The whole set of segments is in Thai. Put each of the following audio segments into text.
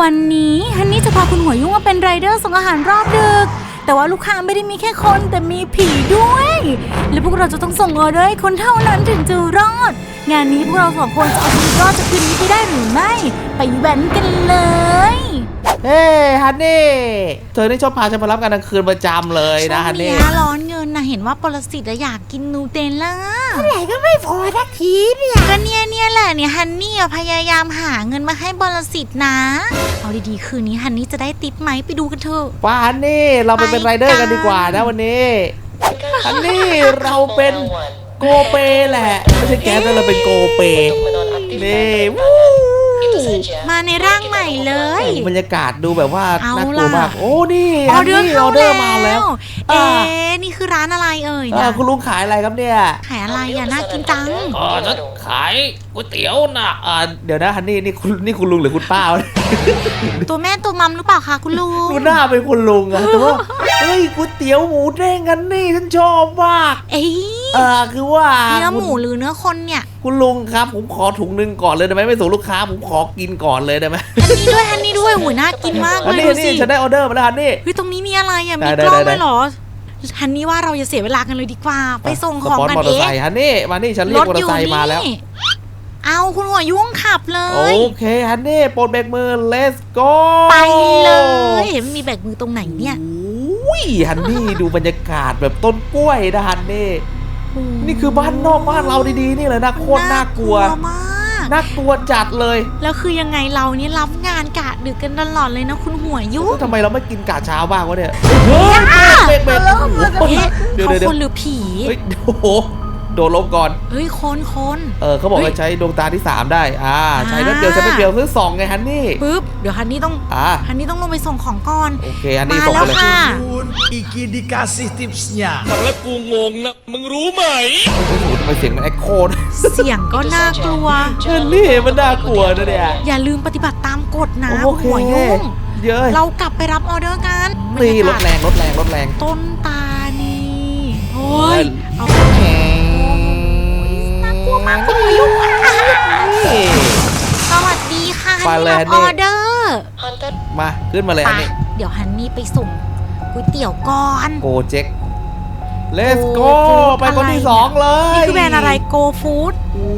วันนี้ฮันนี่จะพาคุณหัวยุ่งมาเป็นไรเดอร์ส่งอาหารรอบดึก แต่ว่าลูกค้าไม่ได้มีแค่คนแต่มีผีด้วย และพวกเราจะต้องส่งออเดอร์ให้คนเท่านั้นถึงจะรอด งานนี้พวกเราสองคนจะเอาชีวิตรอดจากคืนนี้ไปได้หรือไม่ ไปแว้นกันเลย เฮ้ฮันนี่ เธอนี่ชอบพาฉันมารับงานกลางคืนประจำเลยนะฮันช่วงนี่เนี้ยร้อนเงินนะเห็นว่าปรสิตอะอยากกินนูเตลล่า ไหนก็ไม่พอทักทีเนี่ยก็เนี่ยเนี่ยแหละเนี่ยฮันนี่อะพยายามหาเงินมาให้บรสิตนะ เอาดีๆคืนนี้ฮันนี่จะได้ติปไหมไปดูกันเถอะ ป้าฮันนี่เราไปเป็นไรเดอร์กันดีกว่านะวันนี้ฮันนี่เราเป็นโกเปแหละไม่ใช่แก๊สแต่เราเป็นโกเปนี่วู้มาในร่างใหม่เลย บรรยากาศดูแบบว่าเอาน่ากลัวล่ะมาก โอ้นี่ออฮันเดอร์นี่อเข้าอเดอแล้ร์มาแล้ววอ่า เอ๊ะนี่คือร้านอะไรเอ่ยอ่านะคุณลุงขายอะไรครับเนี่ยขายอะไรอะน่ากินจังอ๋อฉันขายก๋วยเตี๋ยวนะอ่าเดี๋ยวนะฮันนี่นี่คุณนี่คุณลุงหรือคุณป้าวะ ตัวแม่ตัวมัมหรือเปล่าคะคุณลุงดูหน้าเป็นคุณลุงอะแต่ว่าเฮ้ยก๋วยเตี๋ยวหมูเด้งกันนี่ฉันชอบมาก เอ้ย เออคือว่าเนื้อหมูคุณหรือเนื้อคนเนี่ย คุณลุงครับผมขอถุงหนึ่งก่อนเลยได้ไหมไม่ส่งลูกค้าผมขอกินก่อนเลยได้ไหมอันนี้ด้วยอันนี้ด้วยหูยน่ากินมากอันเลยนี้ดูอันสินี่ฉันได้ออเดอร์มาแล้วฮันนี่ เฮ้ยตรงนี้มีอะไรอะได้มีได้กล้องได้ ด้วยเหรอฮันนี่ว่าเราอย่าเสียเวลากันเลยดีกว่า ไปส่งของสปกันมอเตเออร์ไซงค์ฮันนี่มานี่ฉันเรียกมอเตอร์ไซค์มาแล้วเอาคุณหัวยุ่งขับเลโอย เคฮันนี่โปรดเบรกมือ let's go ไปเลยเห็นมีแบกมือตรงไหนเนี่ย อุ้ยฮันนี่ดูบรรยากาศแบบต้นกล้วยนะฮันนี่ นี่คือบ้านนอกบ้านเราดีๆนี่เลยนะโคตรน่ากลัวมากน่ากลัวจัดเลย แล้วคือยังไงเราเนี่ยรับงานกะดึกกันตลอดเลยนะคุณหัวยุ่งทำไมเราไม่กินกาเช้าบ้างวะเนี่ยเบรกเบรกเบรกเอ๊ะเดี๋ยวเขาเดี๋ยวคนหรือผีเฮ้ยโอ้โห โดดลงก่อน เฮ้ยคนคนเออเขาบอกเฮ้ว่ายใช้ดวงตาที่ 3 ได้ อ่า ใช้แป๊บเดียวอ่าใช้แป๊บเดียวเพื่อสองไงฮันนี่ปึ๊บเดี๋ยวฮันนี่ต้องอ่าฮันนี่ต้องลงไปส่งของก่อน โอเคฮันนี่มาส่งแล้ไปวเลยค่ะ Pun, Iki dikasih tipsnya. ฟังแล้วกูงงนะมึงรู้ไหมโอ้โหทำไมเสียงมันแอคโคดเสียงก็น่ากลัวฮันนี่มันน่ากลัวนะเนี่ยอย่าลืมปฏิบัติตามกฎนะโอเคหัวยุ่งเยอะเรากลับไปรับออเดอร์กันนี่รบถยากาศแรงรถแรงรถแรงต้นตานี่โอ้ยเอาแหมน่ากลัวมากคุณหัวยุ่งนี่ สวัสดีค่ะไปฮันเลนี่ยรับฮัอนนี่อเดอร์มาขึ้นมาเลยไปฮันนี่เดี๋ยวฮันนี่ไปส่งก๋วยเตี๋ยวก่อน โกเจ็ค let's Go go Food ไปคนที่อะไรสองเลยนี่คือแบรนด์อะไรโกฟู้ดโอ้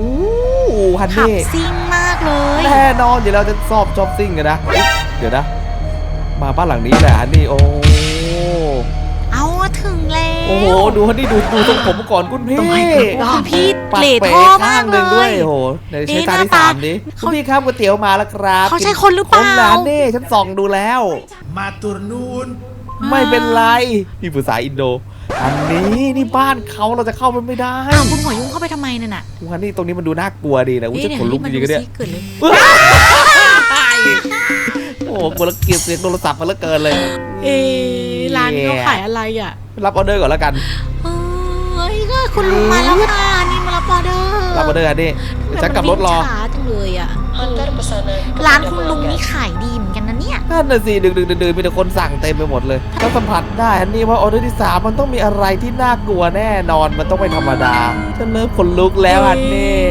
โหฮันขับนี่ ซิ่งมากเลย แน่นอนเดี๋ยวเราจะสอบจอบซิ่งกันนะ เดี๋ยวนะ มาบ้านหลังนี้แหละฮันนี่ โอ้ เอาถึงแล้ว โอ้โห ดูฮันนี่ดูดูตรงผมก่อนคุณพี่ต้องให้คุณพี่ปัดเหล่เป๋ท่อข้ามางกหนึ่งเลด้วยยโอ้โหเดี๋ยวใช้เอ๊ะตาที่หน้าตาสามดิเขาคุณพี่ครับก๋วยเตี๋ยวมาแล้วครับเขาใช่คนหรือเปล่าคนแล้วนี่ฉันส่องดูแล้ว Matur nuwun. ไม่เป็นไรพี่ภาษาอินโดอันนี้นี่บ้านเขาเราจะเข้าไปไม่ได้อ้าวคุณหัวยุ่งเข้าไปทำไมนั่นน่ะฮันนี่ตรงนี้มันดูน่ากลัวดีนะอุ้ยจะเอ๊ะขนลุกจริงๆก็เดี๋เนี่ยยวให้มันดูซิเกิดเลยโอ้โหกลัวเกลียดเสียงโทรศัพท์มาแล้วเกินเลย เอ๊ะร้านเขาขายอะไรอะรับออเดอร์ก่อนแล้วกัน เฮ้ยก็คุณลุงมาแล้วค่ะนี่มารับออเดอร์รับออเดอร์ฮันนี่เดี๋ยวฉันกลับรถรอ ทำไมมันวิ่งช้าจังเลยอะร้านคุณลุงนี่ขายดีเหมือนกันนะเนี่ย นั่นน่ะสิดึกดึกดื่นๆมีแต่คนสั่งเต็มไปหมดเลยก็สัมผัสได้ฮันนี่ว่าออเดอร์ที่สามมันต้องมีอะไรที่น่ากลัวแน่นอนมันต้องไม่ธรรมดาฉันเริ่มขนลุกแล้วฮันนี่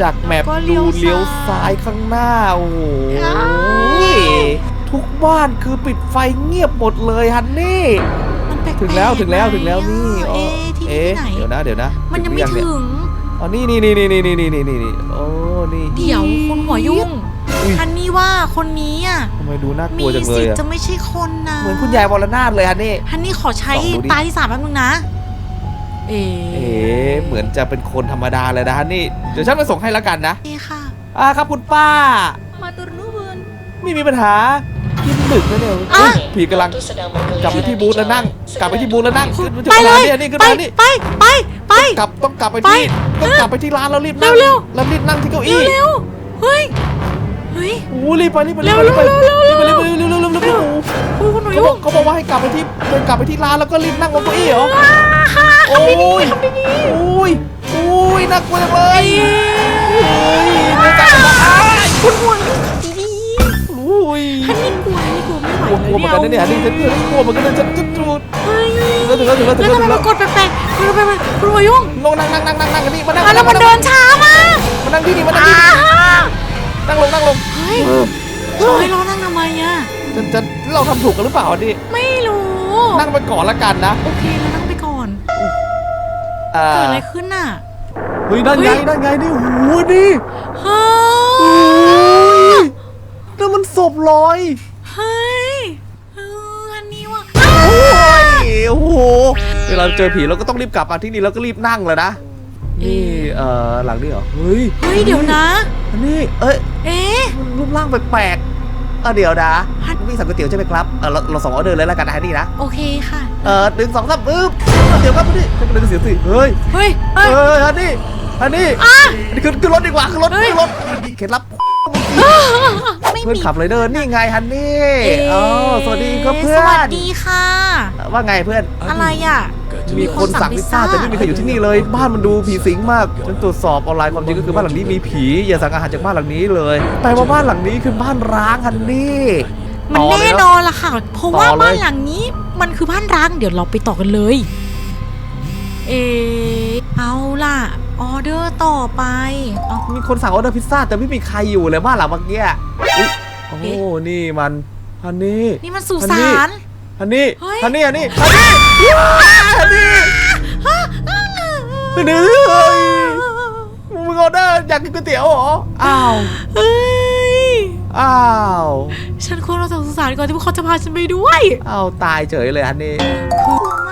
จากแมปก็เลี้ดูยวเลี้ยวซ้ายซ้ายข้างหน้า โอ้โหอ้าว ทุกบ้านคือปิดไฟเงียบหมดเลยฮันนี่ มันแปลกๆถึงแล้วถึงแล้วถึงแล้วไหมนี่อะอ๋อเอ๊ะที่เอ๊ะไหนเดี๋ยวนะเดี๋ยวนะมันยังไม่เยถึงอ๋อนี่นี่นี่นี่นี่นี่นี่นี่นี่โอ้นี่เดี๋ยวคุณหัวยุ่งอุ๊ยอันนี้ว่าคนนี้อะทำไมดูน่ากมีลัวจังเลสิยทธิ์อะจะไม่ใช่คนนะเหมือนคุณยายวรนาถเลยฮันนี่ฮันนี่ขอใช้ลองดูดิตาที่สามแป๊บนึงนะเอ๊เอ๊ะเหมือนจะเป็นคนธรรมดาเลยนะฮันนี่เดี๋ยวฉันไปส่งให้แล้วกันนะเอ๊ะค่ะอ่าครับคุณป้ามาตุรนูเบิน ไม่มีปัญหากินดึกแล้วเนี่ยอะเฮ้ยผีกำลังกลับไปที่บูธแล้วนั่ง กลับไปที่บูธแล้วนั่งขึ้นมาถึงไปเลร้านยนี่นี่ขึ้นไปมานี่ไปไปไปกลับต้องกลับไปไปที่ต้องกลับไปที่ร้านแล้วรีบนั่งเร็วแล้วรีบนั่งที่เก้าเร็อี้วเร็วเฮ้ยเฮ้ยโอ้รีบไปรีบไปเร็รีบวไปรีบไปเร็วเร็วรีบไปเร็รีบวไปเร็วเร็วเร็วเร็วเร็วคุณคุณหนูเขาบยุ่อกงเขาบอกว่าให้กลับไปที่เดินกลับไปที่ร้านแล้วก็รีบนั่งบนเก้าอี้เหรอโอ้ยโอ้ยโอ้ยน่ากลัวจังเลยโอ้ยเดี๋ยวกันนะอ้ายคุณหัวยุ่ เหมือนกันนะเนี่ยอันนี้ฉันฉันกลัวเหมือนกันนะฉันฉันจูดเฮ้ยถึงแล้วถึงแล้วถึงแล้วถึงแล้วแล้วทำถึไมงมัแล้วนกดแปลกๆคุณไปไปคุณหัวยุ่งลงนั่งนั่งนั่งนั่งนั่งกันนี่มานั่งอะแล้วมันเดินช้ามากมานั่งที่นี่มานั่งอ่าที่นี่นั่งลงนั่งลงเฮ้ยเขาให้เรานั่งทำไมจะจะเราทำถูกกันหรือเปล่าอันนี้ไม่รู้นั่งไปก่อนละกันนะโอเคเรานั่งไปก่อนเอ่เกิดออะไรขึ้นน่ะเฮ้ยนั่นไงเฮ้ยนั่นไงนี่โอ้โหนี่เฮ้โอ้ยยนั่นมันศพลอย โอ้โหเวลาเจอผีเราก็ต้องรีบกลับมาที่นี่แล้วก็รีบนั่งเลยนะนี่เอ่อหลังนี้เหรอเฮ้ยเฮ้ยเดี๋ยวนะ อันนี้เอ้ยเอ๊ะรูปร่างแปลกๆเออเดี๋ยวนะพี่สั่งก๋วยเตี๋ยวใช่ไหมครับเออเราเราสองออเดอร์เลยแล้วกันนะนี่นะโอเคค่ะเออหนึ่งสองสามปึ๊บก๋วยเตี๋ยวครับพี่ฉันก็เลยเสียสิเฮ้ยเฮ้ยเอเฮ้ยออันนี้อันนี้อันนี้ขึ้นขึ้นรถดีกว่าขึ้นรถเฮ้ยขึ้นรถเคล็ดลับไม่ เพื่อนมีขับเลยเดินนี่ไงฮันนี่เอ๊ะอ๋อสวัสดีครับเพื่อสวัสนดีค่ะ ว่าไงเพื่อน อะไรอะ มีคนสั่งพิซซ่าแต่ไม่มีใครอยู่ที่นี่เลย บ้านมันดูผีสิงมากฉันตรวจสอบออนไลน์ความจริงก็คือบ้านหลังนี้มีผี อย่าสั่งอาหารจากบ้านหลังนี้เลยแปลว่าบ้านหลังนี้คือบ้านร้างฮันนี่มันต่อเลยแน่เะนอนล่ะค่ะ เพราะว่าต่อเลยบ้านหลังนี้มันคือบ้านร้าง เดี๋ยวเราไปต่อกันเลย เออเอาล่ะ ออเดอร์ต่อไป เอามีคนสั่งออเดอร์พิซซ่าแต่ไม่มีใครอยู่เลยบ้านหลังเมื่อกี้อุ๊ยโอ้นี่มันฮันนี่นี่มันสุอันนี้สานฮันนี่เฮ้ยฮันนี่ฮันนี่ฮันนี่ว้าวฮันนี่ฮันนี่เฮ้ยมึงออเดอร์อยากกินก๋วยเตี๋ยวเหรออ้าวเฮ้ย อ้าว ฉันควรเราจากสุสานก่อนที่พวกเขาจะพาฉันไปด้วยอ้าวตายเฉยเลยฮันนี่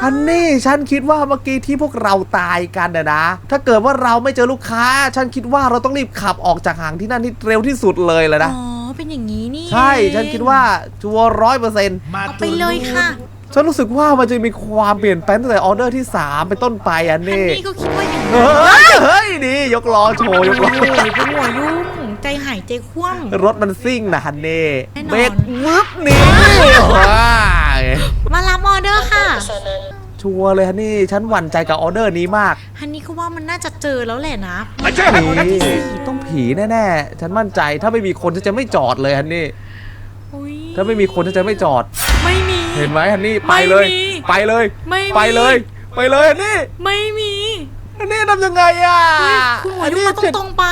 ฮันนี่ฉันคิดว่าเมื่อกี้ที่พวกเราตายกันนะนะ ถ้าเกิดว่าเราไม่เจอลูกค้า ฉันคิดว่าเราต้องรีบขับออกจากห่างที่นั่นที่เร็วที่สุดเลยเลยนะ อ๋อเป็นอย่างนี้นี่ใช่ ฉันคิดว่าชัวร้อยเปอร์เซ็นต์เอาไปเลยค่ะฉันรู้สึกว่ามันจะมีความเปลี่ยนแปลงตั้งแต่ออเดอร์ที่3เป็นต้นไปอันฮันนี้นี่ก็คิดว่าอย่างเฮนั้น้ยเฮ้ยดียกล้อโชว์ยกล้อ โอ้ยเป็นหัวยุ่งใจ หายใจคว่ำรถมันซิ่งนะฮันนี่แน่นอนเบรกวึบนี่ว้ายมารับออเดอร์ค่ะ ชัวร์เลยฮันนี่ฉันหวั่นใจกับออเดอร์นี้มากฮันนี่ก็ว่ามันน่าจะเจอแล้วแหละนะนี่ต้องผีแน่ๆ ฉันมั่นใจถ้าไม่มีคนฉันจะไม่จอดเลยฮันนี่อุ๊ยถ้าไม่มีคนฉันจะไม่จอด ไม่มี เห็นไหมฮันนี่ไปเลย ไม่มีไปเลย ไม่มี ไปเลย ไปเลยฮันนี่ไม่มีฮันนี่ทำยังไงอะเฮ้ยคุณหัวยุ่งมาฉันตรงๆไป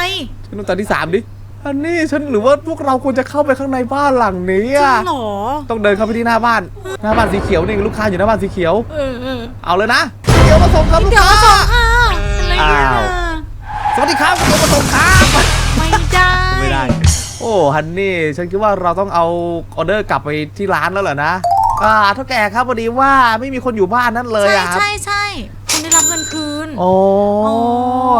ฉันต้องตาที่สามดิ ฮันนี่ฉันหรือว่าพวกเราควรจะเข้าไปข้างในบ้านหลังนี้จริอะงเหรอต้องเดินเข้าไปที่หน้าบ้าน หน้าบ้านสีเขียวนี่ลูกค้าอยู่หน้าบ้านสีเขียว เออเออเอาเลยนะเดี๋ยวมาส่งครับลูกเดี๋ยวค้า มาส่งค่ะอะไรเนี่ยอ้าว สวัสดีครับเดี๋ยวมาส่งครับ ไม่ได้ไม่ได้ โอ้ฮันนี่ฉันคิดว่าเราต้องเอาออเดอร์กลับไปที่ร้านแล้วเหรอนะอ่าเท่าแก่ครับพอดีว่าไม่มีคนอยู่บ้านนั่นเลยใช่อะครับใช่ใช่คุณได้รับเงินคืน โอ้อ๋อ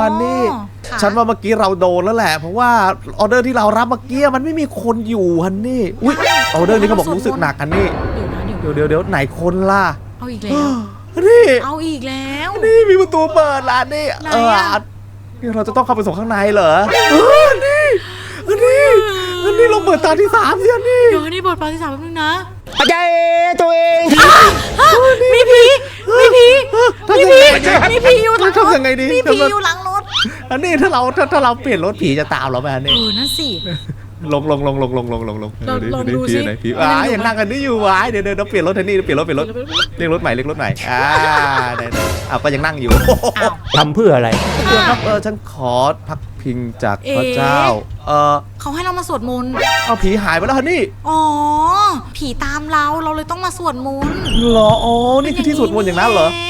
ฮันนี่ ค่ะฉันว่าเมื่อกี้เราโดนแล้วแหละ เพราะว่าออเดอร์ที่เรารับเมื่อกี้มันไม่มีคนอยู่ฮันนี่อุ้ยออเดอร์นี้เขาบอกรู้สึกหนักฮันนี่เดี๋ยวนะเดี๋ยวเดี๋ยวเดี๋ยวเดี๋ยวไหนคนล่ะเอาอีกแล้ว ฮันนี่เอาอีกแล้ว นี่มีประตูเปิดร้านนี่ไหนเอออะนี่เราจะต้องเข้าไปส่งข้างในเหรอเออนี่อันนี้อันนี้เราเปิดตาที่สามสิอันนี้เดี๋ยวนี่บทปาที่สามแป๊บนึงนะปัจจัยตัวเองมีผีมีผีทำมียังผีไงมีผีอยู่หลังรถทำยังไงดีมีผีอยู่หลังรถ อันนี้ถ้าเราถ้าถ้าเราเปลี่ยนรถผีจะตามเราไหมอันเอนี้อนั่นสิ ลงลงลงลงลงลงลงลงลองลองดูผีสิไหนผีมันว้ายังอยู่ยังนั่งกันนี่อยู่ว้ายเดี๋ยวเดี๋ยวเราเปลี่ยนรถทันนี่เปลี่ยนรถเปลี่ยนรถเรียกรถใหม่เรียกรถใหม่อ่าได้ได้อะก็ยังนั่งอยู่อ้าวทำเพื่ออะไร เพื่อนครับเออฉันขอพักพิงจากพระเจ้า เออเขาให้เรามาสวดมนต์ เอาผีหายไปแล้วฮันนี่อ๋อ ผีตามเราเราเลยต้องมาสวดมนต์เหรออ๋อนี่คือที่สวดมนต์อย่างนั้นเหรอเง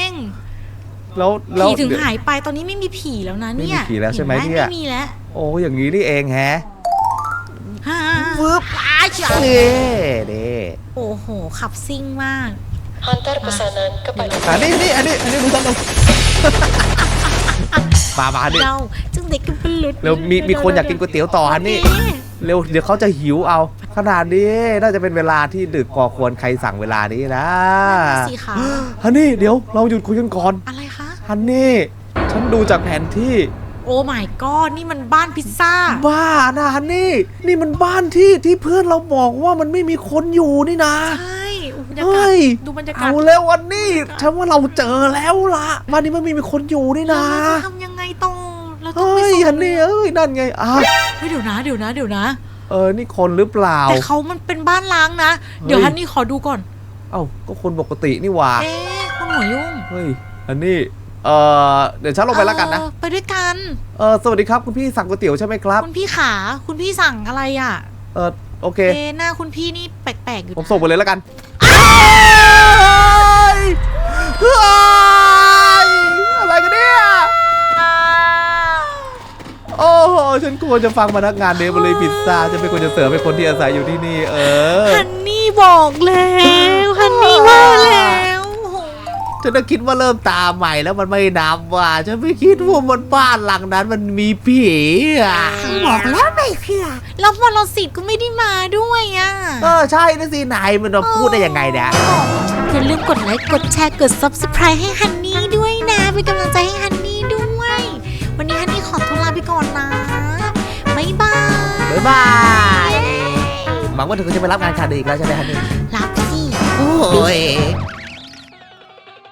แล้วแล้วผีถึงเดี๋ยวหายไปตอนนี้ไม่มีผีแล้วนะเนี่ยไม่มีผีแล้วใช่ไหมเนเนี่ย ไม่มีแล้วโอ้อย่างนี้นี่เองแฮะฮ่าฟึบอ้ายจ้ะนี่เด้โอ้โห ขับซิ่งมาก Hantar pesanan kepada อันนี้นี่อันนี้อันนี้ดูต้องมามาดิเราจึงเด็กกันเป็นหลุดเร็วมีมีคนอยากกินก๋วยเตี๋ยวต่อฮันนี่โอเคเร็วเดี๋ยวเขาจะหิวเอา ขนาดนี้น่าจะเป็นเวลาที่ดึกกว่าควรใครสั่งเวลานี้นะนั่นน่ะสิคะฮันนี่เดี๋ยวเราหยุดคุยกันก่อน อะไรคะ ฮันนี่ฉันดูจากแผนที่ โอ้ my god นี่มันบ้านพิซซ่า บ้านะฮันนี่ นี่มันบ้านที่ที่เพื่อนเราบอกว่ามันไม่มีคนอยู่นี่นะ ใช่โอ้บรรยากาเฮ้ศยดูบรรยากาศเอาแล้ววันนี้ฉันว่าเราเจอแล้วล่ะบ้านนี้มันไม่มีคนอยู่นี่นะเราจะทำยังไงต่อเราต้องเฮ้ไปยส่งฮันนี่เอ้ยนั่นไงอ้าวเฮ้ยเดี๋ยวนะเดี๋ยวนะเดี๋ยวนะ เออนี่คนหรือเปล่า แต่เขามันเป็นบ้านล้างนะ เดี๋ยวฮันนี่ขอดูก่อน เอ้าก็คนปกตินี่หว่าเอ๊ะคุณหัวยุ่งเฮ้ยฮันนี่ เออเดี๋ยวฉันลงไปแล้วกันนะ เออไปด้วยกันเออสวัสดีครับคุณพี่สั่งก๋วยเตี๋ยวใช่ไหมครับ คุณพี่ขาคุณพี่สั่งอะไรอะเออโอเค เอ๊ะหน้าคุณพี่นี่แปลกๆอยู่ผมส่งไปเลยแล้วกันอะไรกันเนี่ย โอ้โห ฉันควรจะฟังพนักงานเดลิเวอรี่พิซซ่าจะเป็นคนจะเสิร์ฟให้คนที่อาศัยอยู่ที่นี่ เออ ฮันนี่บอกแล้วฮันนี่ว่าแล้วโอ้โห ฉันก็คิดว่าเริ่มตามใหม่แล้วมันไม่นับว่ะฉันไม่คิดว่าบนบ้านหลังนั้นมันมีผีอะบอกแล้วไม่เชื่อแล้วมอลสิตก็ไม่ได้มาด้วยอะเออใช่นะสินายมันมาพูดได้ยังไงเนี่ยอย่าลืมกดไลค์กดแชร์กด subscribe ให้ฮันนี่ด้วยนะเป็นกำลังใจให้ฮันนี่ด้วย วันนี้ฮันนี่ขอตัวลาไปก่อนนะบ๊ายบายบ๊ายบายหวังว่าเธอจะไปรับงานคาดีอีกแล้วใช่ไหมฮันนี่รับสิโอ้ย